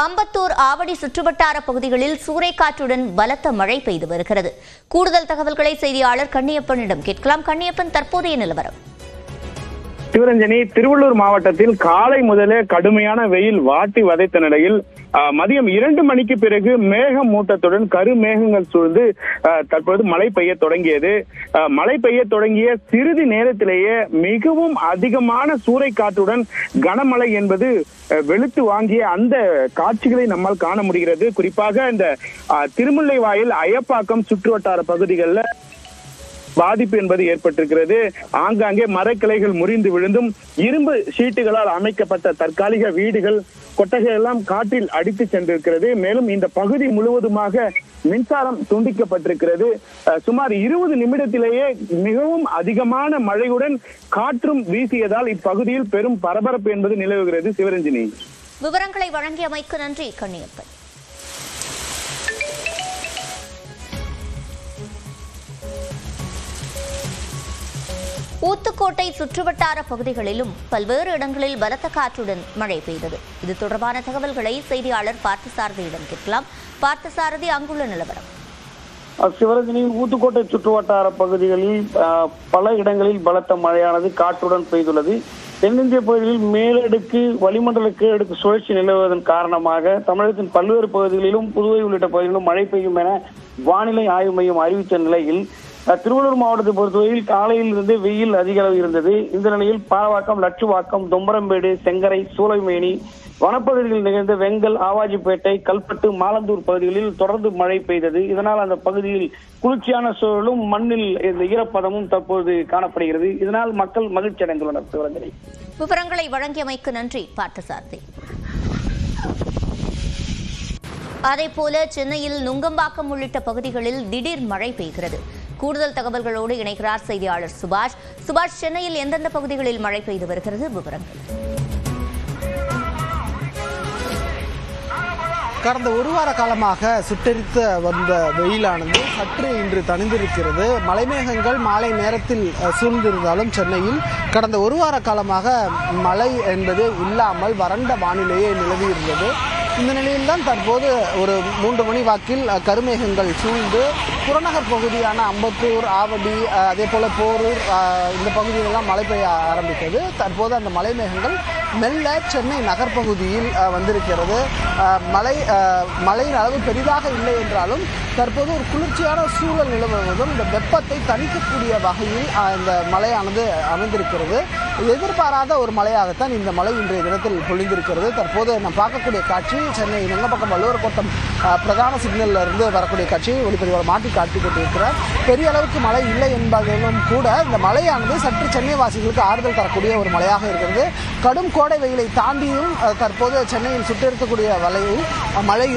அம்பத்தூர் ஆவடி சுற்றுவட்டார பகுதிகளில் சூறைக்காற்றுடன் பலத்த மழை பெய்து வருகிறது. கூடுதல் தகவல்களை செய்தியாளர் கண்ணியப்பனிடம் கேட்கலாம். கண்ணியப்பன் தற்போதைய நிலவரம். சிவரஞ்சனி திருவள்ளூர் மாவட்டத்தில் காலை முதலே கடுமையான வெயில் வாட்டி வதைத்த நிலையில் ஆஹ், மதியம் இரண்டு மணிக்கு பிறகு மேகம் மூட்டத்துடன் கருமேகங்கள் சூழ்ந்து தற்போது மழை பெய்ய தொடங்கியது. ஆஹ், மழை பெய்ய தொடங்கிய சிறிது நேரத்திலேயே மிகவும் அதிகமான சூறைக்காற்றுடன் கனமழை என்பது வெளுத்து வாங்கிய அந்த காட்சிகளை நம்மால் காண முடிகிறது. குறிப்பாக இந்த ஆஹ், திருமுல்லைவாயில் அயப்பாக்கம் சுற்றுவட்டார பகுதிகளில் பாதிப்பு என்பது ஏற்பட்டிருக்கிறது. ஆங்காங்கே மரக்கிளைகள் முறிந்து விழுந்தும் இரும்பு சீட்டுகளால் அமைக்கப்பட்ட தற்காலிக வீடுகள் கொட்டகை எல்லாம் காற்றில் அடித்து சென்றிருக்கிறது. மேலும் இந்த பகுதி முழுவதுமாக மின்சாரம் துண்டிக்கப்பட்டிருக்கிறது. சுமார் இருபது நிமிடத்திலேயே மிகவும் அதிகமான மழையுடன் காற்றும் வீசியதால் இப்பகுதியில் பெரும் பரபரப்பு என்பது நிலவுகிறது. சிவரஞ்சினி. விவரங்களை வழங்கியமைக்கு நன்றி கண்ணியப்பன். ஊத்துக்கோட்டை சுற்றுவட்டார பகுதிகளிலும் பல்வேறு இடங்களில் பலத்த காற்றுடன் மழை பெய்தது. இது தொடர்பான தகவல்களை செய்தியாளர் பார்த்தசாரதியிடம் கேட்கலாம். பார்த்தசாரதி அங்குள்ள நிலவரம். சிவரஞ்சனி ஊத்துக்கோட்டை சுற்றுவட்டார பகுதிகளில் பல இடங்களில் பலத்த மழையானது காற்றுடன் பெய்துள்ளது. தென்னிந்திய பகுதிகளில் மேலடுக்கு வளிமண்டல கீழடுக்கு சுழற்சி நிலவுவதன் காரணமாக தமிழகத்தின் பல்வேறு பகுதிகளிலும் புதுவை உள்ளிட்ட பகுதிகளிலும் மழை பெய்யும் என வானிலை ஆய்வு மையம் அறிவித்த நிலையில் திருவள்ளூர் மாவட்டத்தை பொறுத்தவரையில் காலையில் இருந்து வெயில் அதிக அளவு இருந்தது. இந்த நிலையில் பாலவாக்கம் லட்சுவாக்கம் தொம்பரம்பேடு செங்கரை சூளைமேனி வனப்பகுதிகளில் நிகழ்ந்த வெங்கல் ஆவாஜிப்பேட்டை கல்பட்டு மாலந்தூர் பகுதிகளில் தொடர்ந்து மழை பெய்தது. இதனால் அந்த பகுதியில் குளிர்ச்சியான சூழலும் மண்ணில் இந்த ஈரப்பதமும் தற்போது காணப்படுகிறது. இதனால் மக்கள் மகிழ்ச்சி அடைந்துள்ளனர். சிவரஞ்சனி விவரங்களை வழங்கியமைக்கு நன்றி. பார்த்தசாரதி. அதேபோல சென்னையில் நுங்கம்பாக்கம் உள்ளிட்ட பகுதிகளில் திடீர் மழை பெய்கிறது. கூடுதல் தகவல்களோடு இணைகிறார் செய்தியாளர் சுபாஷ். சுபாஷ் சென்னையில் எந்தெந்த பகுதிகளில் மழை பெய்து வருகிறது? விவரங்கள். கடந்த ஒரு வார காலமாக சுட்டெரித்து வந்த வெயிலானது சற்று இன்று தணிந்திருக்கிறது. மலைமேகங்கள் மாலை நேரத்தில் சூழ்ந்திருந்தாலும் சென்னையில் கடந்த ஒரு வார காலமாக மழை என்பது இல்லாமல் வறண்ட வானிலையே நிலவியிருந்தது இந்த நிலையில்தான் தற்போது ஒரு மூன்று மணி வாக்கில் கருமேகங்கள் சூழ்ந்து புறநகர் பகுதியான அம்பத்தூர் ஆவடி அதே போல போரூர் இந்த பகுதியிலெல்லாம் மழை பெய்ய ஆரம்பித்தது. தற்போது அந்த மலைமேகங்கள் மெல்ல சென்னை நகர்ப்பகுதியில் வந்திருக்கிறது. மலை மழை மழையின் அளவு பெரிதாக இல்லை என்றாலும் தற்போது ஒரு குளிர்ச்சியான சூழல் நிலவுவதும் இந்த வெப்பத்தை தணிக்கக்கூடிய வகையில் இந்த மழையானது அமைந்திருக்கிறது. எதிர்பாராத ஒரு மழையாகத்தான் இந்த மழை இன்றைய தினத்தில் பொழிந்திருக்கிறது. தற்போது நாம் பார்க்கக்கூடிய காட்சி சென்னை நெங்கப்பக்கம் வள்ளுவர் கோட்டம் பிரதான சிக்னல்ல இருந்து வரக்கூடிய காட்சியை ஒளிப்பதிவாளர் மாட்டி காட்டி கொண்டிருக்கிறார் பெரிய அளவுக்கு மழை இல்லை என்பதிலும் கூட இந்த மழையானது சற்று சென்னை வாசிகளுக்கு ஆறுதல் தரக்கூடிய ஒரு மழையாக இருக்கிறது. கடும் கோடை வெயிலை தாண்டியும் தற்போது சென்னையில் சுட்டெரிக்கக்கூடிய வலையில் மழை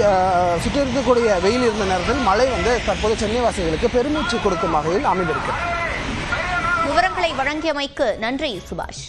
சுற்றி இருக்கக்கூடிய வெயில் இருந்த நேரத்தில் மழை வந்து தற்போது சென்னை வாசிகளுக்கு பெருமூச்சு கொடுக்கும் வகையில் அமைந்திருக்கிறது. விவரங்களை வழங்கியமைக்கு நன்றி சுபாஷ்.